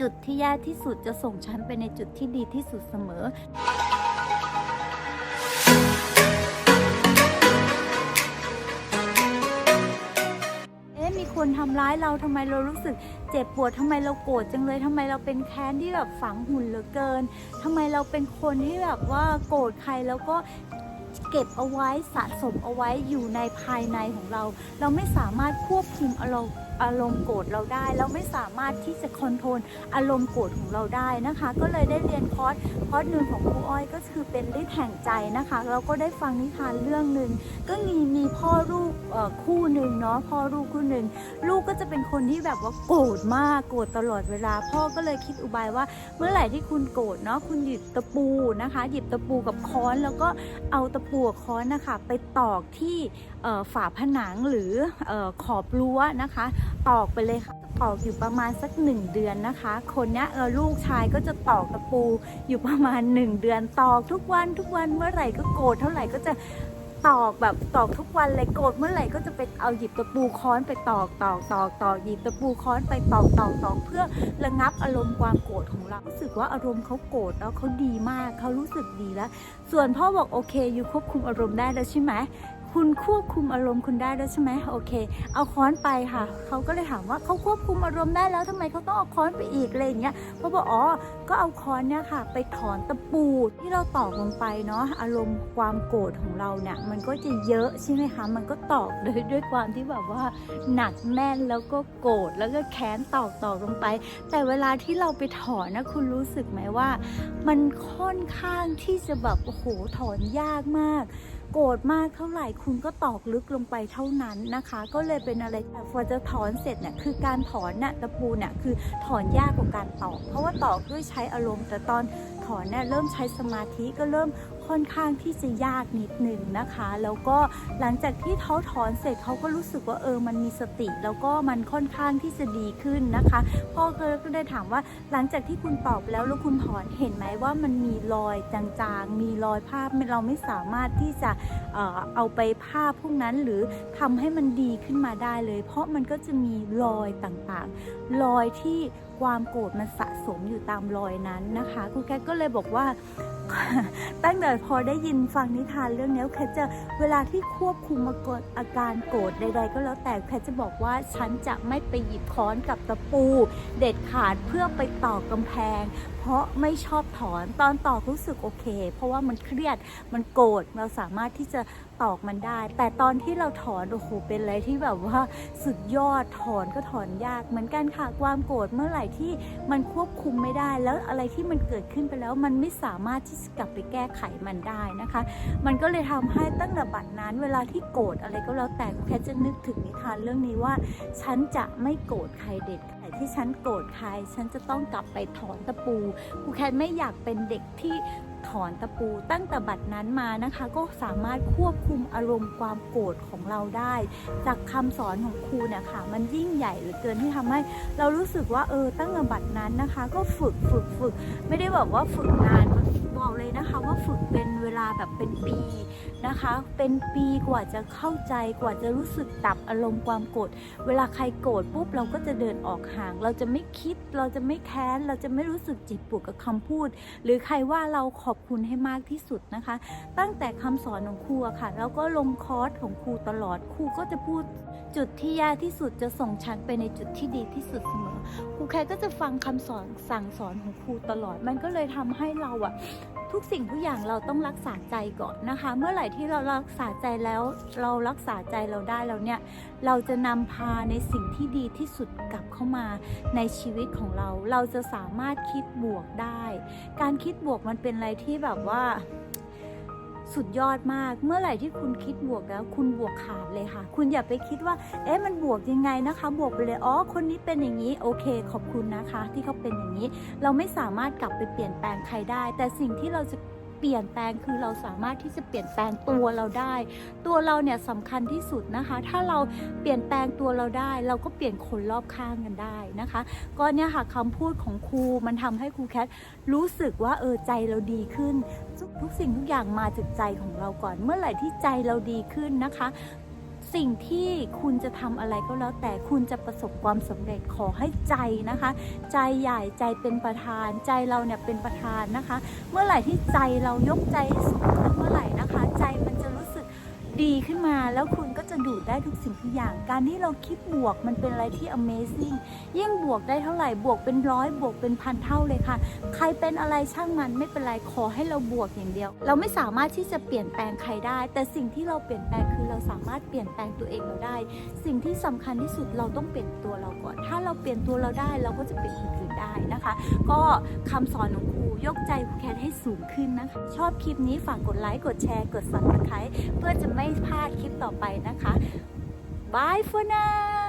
จุดที่แย่ที่สุดจะส่งฉันไปในจุดที่ดีที่สุดเสมอเอ๊ะมีคนทำร้ายเราทำไมเรารู้สึกเจ็บปวดทำไมเราโกรธจังเลยทำไมเราเป็นแค้นที่แบบฝังหุ่นเหลือเกินทำไมเราเป็นคนที่แบบว่าโกรธใครแล้วก็เก็บเอาไว้สะสมเอาไว้อยู่ในภายในของเรา เราไม่สามารถควบคุมอารมณ์ อารมณ์โกรธเราได้ เราไม่สามารถที่จะคอนโทรลอารมณ์โกรธของเราได้นะคะ ก็เลยได้เรียนคอร์สคอร์สหนึ่งของครูอ้อยก็คือเป็นฤทธิ์แห่งใจนะคะเราก็ได้ฟังนิทานเรื่องหนึ่งก็มีมีพ่อลูกคู่หนึ่งเนาะพ่อลูกคู่หนึ่งลูกก็จะเป็นคนที่แบบว่าโกรธมากโกรธตลอดเวลา พ่อก็เลยคิดอุบายว่า เมื่อไหร่ที่คุณโกรธเนาะคุณหยิบตะปูนะคะ หยิบตะปูกับค้อนแล้วก็เอาตะปูกับค้อนนะคะไปตอกที่ฝาผนังหรือออขอบรั้วนะคะตอกไปเลยค่ะตอกอยู่ประมาณสักหนึ่งเดือนนะคะ คนเนี้ยเออลูกชายก็จะตอกตะปูอยู่ประมาณหนึ่งเดือนตอกทุกวันทุกวันเมื่อไหร่ก็โกรธเท่าไหร่ก็จะตอกแบบตอกทุกวันเลยโกรธเมื่อไหร่ก็จะไปเอาหยิบตะปูค้อนไปตอกตอกตอกตอกหยิบตะปูค้อนไปตอกตอกตอกเพื่อระงับอารมณ์ความโกรธของเรารู้สึกว่าอารมณ์เขาโกรธแล้วเขาดีมากเขารู้สึกดีแล้ว ส่วนพ่อบอกโอเคอยู่ควบคุมอารมณ์ได้แล้วใช่ไหม คุณควบคุมอารมณ์คุณได้แล้วใช่ไหมโอเค เอาค้อนไปค่ะ เขาก็เลยถามว่าเขาควบคุมอารมณ์ได้แล้วทำไมเขาต้องเอาค้อนไปอีกอะไรอย่างเงี้ยเขาบอกอ๋อก็เอาค้อนเนี่ยค่ะ ไปถอนตะปูที่เราตอกลงไปเนาะอารมณ์ความโกรธของเราเนี่ยมันก็จะเยอะใช่ไหมคะมันก็ตอกเลยด้วยความที่แบบว่าหนักแน่นแล้วก็โกรธแล้วก็แค้นตอกตอกลงไป แต่เวลาที่เราไปถอนนะคุณรู้สึกไหมว่า มันค่อนข้างที่จะแบบโอ้โหถอนยากมาก โกรธมากเท่าไหร่คุณก็ตอกลึกลงไปเท่านั้นนะคะ ก็เลยเป็นอะไรแต่พอจะถอนเสร็จเนี่ยคือการถอนน่ะตะปูเนี่ยคือถอนยากกว่าการตอก เพราะว่าตอกด้วยใช้อารมณ์แต่ตอนถอนเนี่ยเริ่มใช้สมาธิก็เริ่ม ค่อนข้างที่จะยากนิดหนึ่งนะคะ แล้วก็หลังจากที่เขาถอนเสร็จเขาก็รู้สึกว่าเออมันมีสติ แล้วก็มันค่อนข้างที่จะดีขึ้นนะคะพ่อก็ได้ถามว่าหลังจากที่คุณตอบแล้วแล้วคุณถอนเห็นไหมว่ามันมีรอยจางๆ มีรอยภาพเราไม่สามารถที่จะเอาไปภาพพวกนั้นหรือทำให้มันดีขึ้นมาได้เลย เพราะมันก็จะมีรอยต่างๆ รอยที่ความโกรธมันสะสมอยู่ตามรอยนั้นนะคะครูแคทก็เลยบอกว่า ตั้งแต่พอได้ยินฟังนิทานเรื่องนี้แคทจะเวลาที่ควบคุมกดอาการโกรธใด ๆ ก็แล้วแต่แคทจะบอกว่าฉันจะไม่ไปหยิบค้อนกับตะปู เด็ดขาดเพื่อไปต่อกำแพง เพราะไม่ชอบถอนตอนตอกรู้สึกโอเค เพราะว่ามันเครียดมันโกรธเราสามารถที่จะตอกมันได้ แต่ตอนที่เราถอนโอ้โหเป็นอะไรที่แบบว่าสุดยอดถอนก็ถอนยากเหมือนกันค่ะความโกรธเมื่อไหร่ที่มันควบ คุมไม่ได้ แล้วอะไรที่มันเกิดขึ้นไปแล้วมันไม่สามารถที่จะกลับไปแก้ไขมันได้นะคะ มันก็เลยทำให้ตั้งแต่บัดนั้น เวลาที่โกรธอะไรก็แล้วแต่แค่จะนึกถึงนิทานเรื่องนี้ว่า ฉันจะไม่โกรธใครเด็ดขาด ที่ฉันโกรธใคร ฉันจะต้องกลับไปถอนตะปู ครูแคทไม่อยากเป็นเด็กที่ถอนตะปู ตั้งแต่บัดนั้นมานะคะ ก็สามารถควบคุมอารมณ์ความโกรธของเราได้ จากคำสอนของครูเนี่ยค่ะ มันยิ่งใหญ่เหลือเกินที่ทำให้ เรารู้สึกว่าเออตั้งแต่บัดนั้นนะคะ ก็ฝึกฝึกฝึก ไม่ได้บอกว่าฝึกนานบอก เลยนะคะ ว่าฝึกเป็นเวลาแบบเป็นปีนะคะ เป็นปีกว่าจะเข้าใจกว่าจะรู้สึกดับอารมณ์ความโกรธเวลาใครโกรธปุ๊บเราก็จะเดินออกห่าง เราจะไม่คิดเราจะไม่แค้น เราจะไม่รู้สึกจิตปวดกับคำพูด หรือใครว่าเราขอบคุณให้มากที่สุดนะคะ ตั้งแต่คำสอนของครูค่ะ แล้วก็ลงคอร์สของครูตลอดครูก็จะพูดจุดที่ยากที่สุดจะส่งฉันไปในจุดที่ดีที่สุดเสมอครูแคทก็จะฟังคำสอนสั่งสอนของครูตลอดมันก็เลยทำให้เราอะ ทุกสิ่งทุกอย่างเราต้องรักษาใจก่อนนะคะ เมื่อไหร่ที่เรารักษาใจแล้วเรารักษาใจเราได้แล้วเนี่ยเราจะนำพาในสิ่งที่ดีที่สุดกลับเข้ามาในชีวิตของเรา เราจะสามารถคิดบวกได้ การคิดบวกมันเป็นอะไรที่แบบว่า สุดยอดมาก เมื่อไหร่ที่คุณคิดบวกแล้ว คุณบวกขาดเลยค่ะ คุณอย่าไปคิดว่า เอ๊ะมันบวกยังไงนะคะ บวกไปเลยอ๋อคนนี้เป็นอย่างนี้โอเค ขอบคุณนะคะ ที่เขาเป็นอย่างนี้ เราไม่สามารถกลับไปเปลี่ยนแปลงใครได้ แต่สิ่งที่เราจะ เปลี่ยนแปลงคือเราสามารถที่จะเปลี่ยนแปลงตัวเราได้ ตัวเราเนี่ยสำคัญที่สุดนะคะ ถ้าเราเปลี่ยนแปลงตัวเราได้ เราก็เปลี่ยนคนรอบข้างกันได้นะคะ ก็เนี่ยค่ะคำพูดของครูมันทำให้ครูแคทรู้สึกว่าเออใจเราดีขึ้นทุกทุกสิ่งทุกอย่างมาจากใจของเราก่อน เมื่อไหร่ที่ใจเราดีขึ้นนะคะ สิ่งที่คุณจะทำอะไรก็แล้ว แต่คุณจะประสบความสำเร็จขอให้ใจนะคะ ใจใหญ่ใจเป็นประธาน ใจเราเนี่ยเป็นประธานนะคะ เมื่อไหร่ที่ใจเรายกใจสูงขึ้นเมื่อไหร่นะคะ ใจมันจะรู้สึกดีขึ้นมาแล้วคุณ จะดูดได้ทุกสิ่งทุกอย่าง การที่เราคิดบวกมันเป็นอะไรที่ Amazing ยิ่งบวกได้เท่าไหร่บวกเป็นร้อยบวกเป็นพันเท่าเลยค่ะ ใครเป็นอะไรช่างมันไม่เป็นไรขอให้เราบวกอย่างเดียว เราไม่สามารถที่จะเปลี่ยนแปลงใครได้ แต่สิ่งที่เราเปลี่ยนแปลงคือเราสามารถเปลี่ยนแปลงตัวเองเราได้ สิ่งที่สำคัญที่สุดเราต้องเปลี่ยนตัวเราก่อน ถ้าเราเปลี่ยนตัวเราได้เราก็จะเปลี่ยนคนอื่นได้นะคะ ก็คำสอนของครู ยกใจแคนให้สูงขึ้นนะคะ ชอบคลิปนี้ฝากกดไลค์กดแชร์กด subscribe เพื่อจะไม่พลาดคลิปต่อไปนะคะ Bye for now